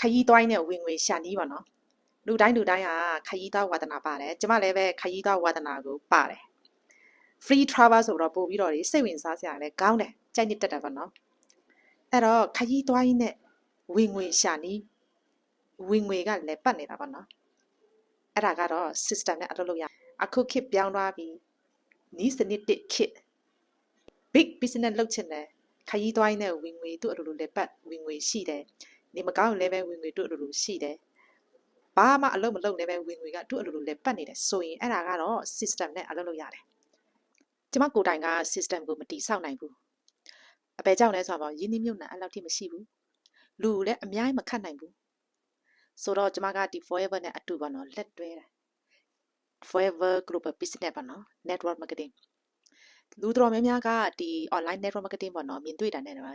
ခရီးသွားရင်းနဲ့ဝင်ငွေရှာနီးပါနော်လူတိုင်းလူတိုင်းဟာခရီးသွားဝါသနာပါတယ်ကျမလည်းပဲခရီးသွားဝါသနာကိုပါတယ် free travel ဆိုတော့ပို့ပြီးတော့စိတ်ဝင်စားစရာလည်းကောင်းတယ်ကြိုက်နှစ်တက်တယ်ပေါ့နော်အဲ့တော့ခရီးသွားရင်းနဲ့ဝင်ငွေရှာနီးဝင်ငွေကလည်းပတ်နေတာပေါ့နော်အဲ့ဒါကတော့ system နဲ့အလုပ်လုပ်ရအခုခေတ်ပြောင်းသွားပြီနီးစနစ်တစ်ခေတ် big business လုပ်ချင်တယ်ခရီးသွားရင်းနဲ့ဝင်ငွေသူ့အလိုလိုလည်းပတ်ဝင်ငွေရှိတယ် နေမကောင်းလည်းပဲဝင်ငွေသူ့အလိုလိုရှိတယ်ဘာမှအလုပ်မလုပ်လည်းပဲဝင်ငွေကသူ့အလိုလိုလည်းပတ်နေတယ်ဆိုရင်အဲ့ဒါကတော့ system နဲ့အလုပ်လုပ်ရတယ်ကျမကိုယ်တိုင်က system ကိုမတိဆောက်နိုင်ဘူးအပေကြောင့်လဲဆိုတော့ယင်းနှမြုပ်နှံအဲ့လောက်ထိမရှိဘူးလူလည်းအများကြီးမခတ်နိုင်ဘူးဆိုတော့ကျမကဒီ forever နဲ့အတူပါနော်လက်တွဲတာ forever global business ပါနော် network marketing လူတော်များများကဒီ online network marketing ပေါ့နော်မြင်တွေ့တာနဲ့တော့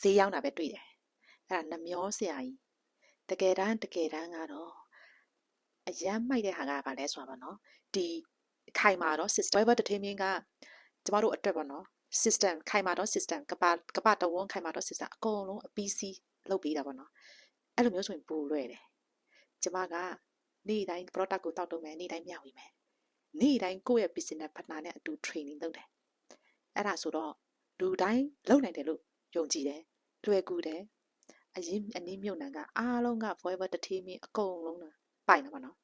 ဈေးရောက်တာပဲတွေ့တယ် အဲ့ဒါနှမျောဆရာကြီးတကယ်တမ်းတကယ်တမ်းကတော့အရန်မိုက်တဲ့ဟာကဘာလဲဆိုတာပါနော်ဒီခိုင်မာတော့ system web entertainment ကကျမတို့အတွက်ပေါ့နော် system ခိုင်မာတော့ system ကပါကပါတဝန်းခိုင်မာတော့ system အကုန်လုံးအ PC လုပ်ပေးတာပေါ့နော်အဲ့လိုမျိုးဆိုရင်ပိုလွယ်တယ်ကျမကနေ့တိုင်း product ကိုတောက်တော့မယ်နေ့တိုင်းမျှဝေမယ်နေ့တိုင်းကိုယ့်ရဲ့ business partner နဲ့အတူ training လုပ်တယ်အဲ့ဒါဆိုတော့လူတိုင်းလုပ်နိုင်တယ်လို့ယုံကြည်တယ်လွယ်ကူတယ် အရင်အနည်းမြုပ်နှံကအားလုံးက forever entertainment အကုန်လုံးပိုင်တာပေါ့နော်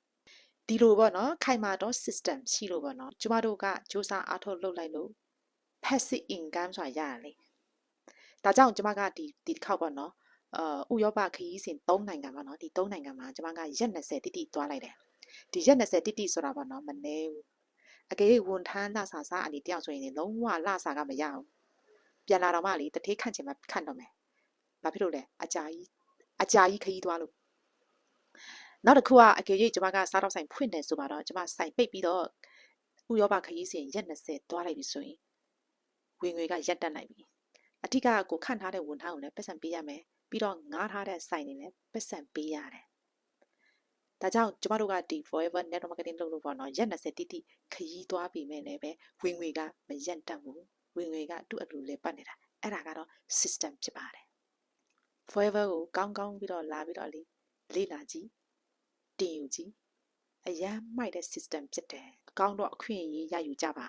ဒီလိုပေါ့နော်ခိုင်မာတော့ system ရှိလို့ပေါ့နော်ကျမတို့ကစူးစမ်းအားထုတ်လုပ်လိုက်လို့ passive income ဆိုတာရတယ်လေဒါကြောင့်ကျမကဒီဒီတစ်ခေါက်ပေါ့နော်အာဥရောပခရီးစဉ်၃နိုင်ငံပါနော်ဒီ၃နိုင်ငံမှာကျမကရက်20တိတိသွားလိုက်တယ်ဒီရက်20တိတိဆိုတာပေါ့နော်မနေဘူးအကေဝန်ထမ်းလစာစားအနေတယောက်ဆိုရင်လုံးဝလစာကမရဘူးပြန်လာတော့မှလေတထေးခန့်ချင်မှခန့်တော့မယ် ဘာဖြစ်လို့လဲအကြာကြီးအကြာကြီးခရီးသွားလို့နောက်တစ်ခုကအကေကြီးကျမကစားတော့ဆိုင်ဖွင့်တယ်ဆိုတော့ကျမဆိုင်ပိတ်ပြီးတော့ဥရောပခရီးစဉ်ရက်20သွားလိုက်ပြီဆိုရင်ဝင်ငွေကရက်တက်နိုင်ပြီအထက်ကကိုခန့်ထားတဲ့ဝန်ထမ်းကိုလည်းပတ်စံပေးရမယ်ပြီးတော့ငားထားတဲ့ဆိုင်တွေလည်းပတ်စံပေးရတယ်ဒါကြောင့်ကျမတို့ကဒီ forever network marketing လုပ်လို့ပေါ့နော်ရက်20တိတိခရီးသွားပြီးမဲ့လည်းပဲဝင်ငွေကမရက်တက်ဘူးဝင်ငွေကသူ့အလူလေးပတ်နေတာအဲ့ဒါကတော့ system ဖြစ်ပါတယ် forever ကိုကောင်းကောင်းပြီးတော့လာပြီးတော့လေလေ့လာကြည့်တင်ယူကြည့်အရန်မိုက်တဲ့ system ဖြစ်တယ်ကောင်းတော့အခွင့်အရေးရယူကြပါ